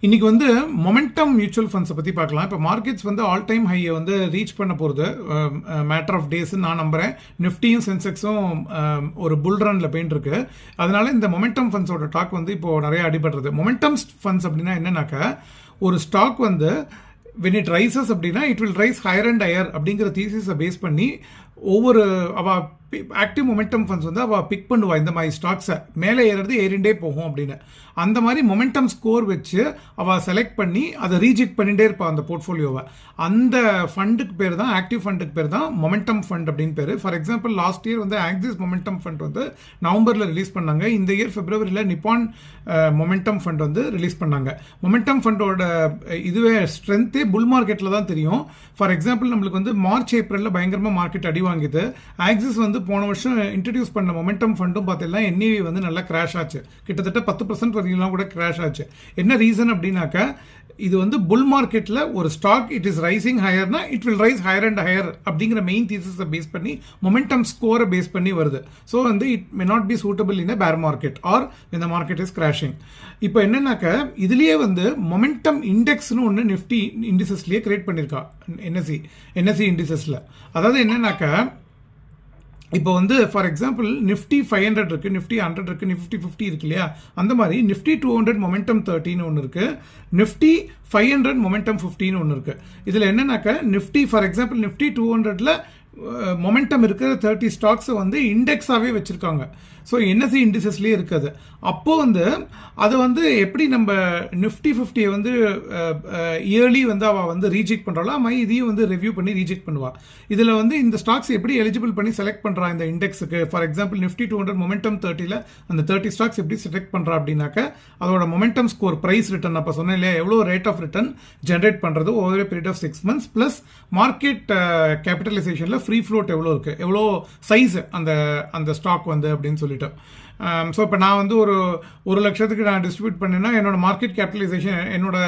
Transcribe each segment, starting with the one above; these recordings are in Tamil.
இன்னைக்கு வந்து மொமெண்டம் மியூச்சுவல் ஃபண்ட்ஸை பற்றி பார்க்கலாம். இப்போ மார்க்கெட்ஸ் வந்து ஆல் டைம் ஹையை வந்து ரீச் பண்ண போகிறது மேட்டர் ஆஃப் டேஸ்ன்னு நான் நம்புகிறேன் நிஃப்டியும் சென்செக்ஸும் ஒரு புல் ரனில் போயின்னு இருக்கு. அதனால இந்த மொமெண்டம் ஃபண்ட்ஸோட டாக் வந்து இப்போ நிறைய அடிபடுறது. மொமெண்டம் ஃபண்ட்ஸ் அப்படின்னா என்னன்னாக்கா ஒரு ஸ்டாக் வந்து வென் இட் ரைசஸ் அப்படின்னா it will rise higher and higher அப்படிங்கிற தீசிஸை பேஸ் பண்ணி ஒவ்வொரு அவ ஆக்டிவ் மொமெண்டம் ஃபண்ட்ஸ் வந்து அவள் பிக் பண்ணுவா இந்த மாதிரி ஸ்டாக்ஸை மேலே ஏறுறது ஏறிண்டே போகும் அப்படின்னு. அந்த மாதிரி மொமெண்டம் ஸ்கோர் வச்சு அவள் செலக்ட் பண்ணி அதை ரீஜெக்ட் பண்ணிகிட்டே இருப்பாள் அந்த போர்ட்ஃபோலியோவை அந்த ஃபண்டுக்கு பேர் தான் ஆக்டிவ் ஃபண்டுக்கு பேர் தான் மொமெண்டம் ஃபண்ட் அப்படின்னு பேர். ஃபார் எக்ஸாம்பிள் லாஸ்ட் இயர் வந்து ஆக்சிஸ் மொமெண்டம் ஃபண்ட் வந்து நவம்பரில் ரிலீஸ் பண்ணாங்க. இந்த இயர் பிப்ரவரியில் நிப்பான் மொமெண்டம் ஃபண்ட் வந்து ரிலீஸ் பண்ணாங்க. மொமெண்டம் ஃபண்டோட இதுவே ஸ்ட்ரென்த்தே புல் மார்க்கெட்டில் தான் தெரியும். ஃபார் எக்ஸாம்பிள் நம்மளுக்கு வந்து மார்ச் ஏப்ரலில் பயங்கரமாக மார்க்கெட் அடிவாங்க வாங்கிது. ஆக்சிஸ் வந்து போன வருஷம் இன்ட்ரடியூஸ் பண்ண மொமெண்டம் ஃபண்டும் பார்த்தீங்கன்னா என்இவி வந்து நல்லா கிராஷ் ஆச்சு. கிட்டத்தட்ட பத்து பர்சன்ட் வரைக்கும்லாம் கூட கிராஷ் ஆச்சு. என்ன ரீசன் அப்படின்னாக்கா இது வந்து புல் மார்க்கெட்டில் ஒரு stock it is rising ஹையர்னா it will rise higher and higher அப்படிங்கிற மெயின் தீசஸை பேஸ் பண்ணி மொமெண்டம் ஸ்கோரை பேஸ் பண்ணி வருது. ஸோ வந்து it may not be suitable in a bear market or இந்த மார்க்கெட் இஸ் கிராஷிங் இப்போ என்னன்னாக்க இதுலேயே வந்து மொமெண்டம் இண்டெக்ஸ்னு ஒன்று நிஃப்டி இண்டிசஸ்லேயே கிரியேட் பண்ணியிருக்கா என்எஸ்சி என்எஸ்சி இண்டிசஸில் அதாவது என்னன்னாக்கா இப்போ வந்து for example Nifty five hundred இருக்குது நிஃப்டி ஹண்ட்ரட் இருக்குது நிஃப்டி ஃபிஃப்டி இருக்கு இல்லையா? அந்த மாதிரி நிஃப்டி டூ ஹண்ட்ரட் மொமெண்டம் தேர்ட்டின்னு ஒன்று இருக்குது நிஃப்டி ஃபைவ் ஹண்ட்ரட் மொமெண்டம் ஃபிஃப்டின்னு ஒன்று இருக்குது இதில் என்னன்னாக்க Nifty for example Nifty two ஹண்ட்ரட்ல மொமெண்டம் இருக்கிற தேர்ட்டி ஸ்டாக்ஸை வந்து இண்டெக்ஸாகவே வச்சுருக்காங்க. ஸோ என்எஸ்சி இண்டிசஸ்லேயே இருக்குது. அப்போது வந்து அதை வந்து எப்படி நம்ம நிஃப்டி ஃபிஃப்டியை வந்து இயர்லி வந்து அவள் வந்து ரீஜெக்ட் பண்ணுறாளோ அம்மா இதையும் வந்து ரிவ்யூ பண்ணி ரீஜெக்ட் பண்ணுவாள் இதில் வந்து இந்த ஸ்டாக்ஸ் எப்படி எலிஜிபிள் பண்ணி செலக்ட் பண்ணுறா இந்த இண்டெக்ஸுக்கு for example Nifty two hundred momentum தேர்ட்டியில் அந்த தேர்ட்டி ஸ்டாக்ஸ் எப்படி செலக்ட் பண்ணுறா அப்படின்னாக்க அதோட மொமெண்டம் ஸ்கோர் ப்ரைஸ் ரிட்டர்ன் அப்போ சொன்னேன் இல்லையா எவ்வளோ ரேட் ஆஃப் ரிட்டர்ன் ஜென்ரேட் பண்ணுறது over period of six months plus market கேபிட்டலைசேஷனில் free float எவ்வளோ இருக்குது எவ்வளோ சைஸு அந்த அந்த ஸ்டாக் வந்து அப்படின்னு சொல்லிட்டு. Um, ஸோ இப்போ நான் வந்து ஒரு ஒரு லட்சத்துக்கு நான் டிஸ்ட்ரிபியூட் பண்ணேன்னா என்னோட மார்க்கெட் கேபிட்டலைசேஷன் என்னோட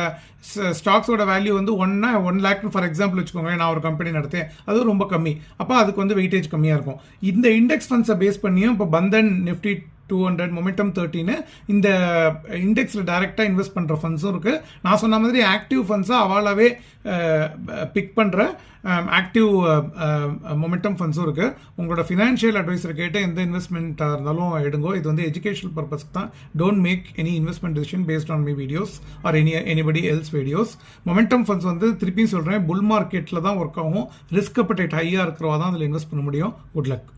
ஸ்டாக்ஸோட வேல்யூ வந்து ஒன்னா ஒன் லேக் ஃபார் எக்ஸாம்பிள் வச்சுக்கோங்க நான் ஒரு கம்பெனி நடத்தேன் அது ரொம்ப கம்மி. அப்போ அதுக்கு வந்து வெயிட்டேஜ் கம்மியாக இருக்கும். இந்த இண்டெக்ஸ் ஃபண்ட்ஸை பேஸ் பண்ணியும் இப்போ Bandhan Nifty two hundred momentum தேர்ட்டின்னு இந்த இண்டெக்ஸில் டைரெக்டாக இன்வெஸ்ட் பண்ணுற ஃபண்ட்ஸும் இருக்குது நான் சொன்ன மாதிரி ஆக்டிவ் ஃபண்ட்ஸாக அவாலாகவே பிக் பண்ணுற ஆக்டிவ் மொமெண்டம் ஃபண்ட்ஸும் இருக்குது உங்களோட ஃபினான்ஷியல் அட்வைஸர் கேட்டு எந்த இன்வெஸ்ட்மெண்ட்டாக இருந்தாலும் எடுங்கோ. இது வந்து எஜுகேஷனல் பர்பஸ் தான். Don't make any investment decision based on me videos or any anybody else videos momentum funds வந்து திருப்பியும் சொல்கிறேன் புல் மார்க்கெட்டில் தான் ஒர்க் ஆகும். ரிஸ்க் அப்படைட் ஹையாக இருக்கிறவா தான் அதில் இன்வெஸ்ட் பண்ண முடியும். Good luck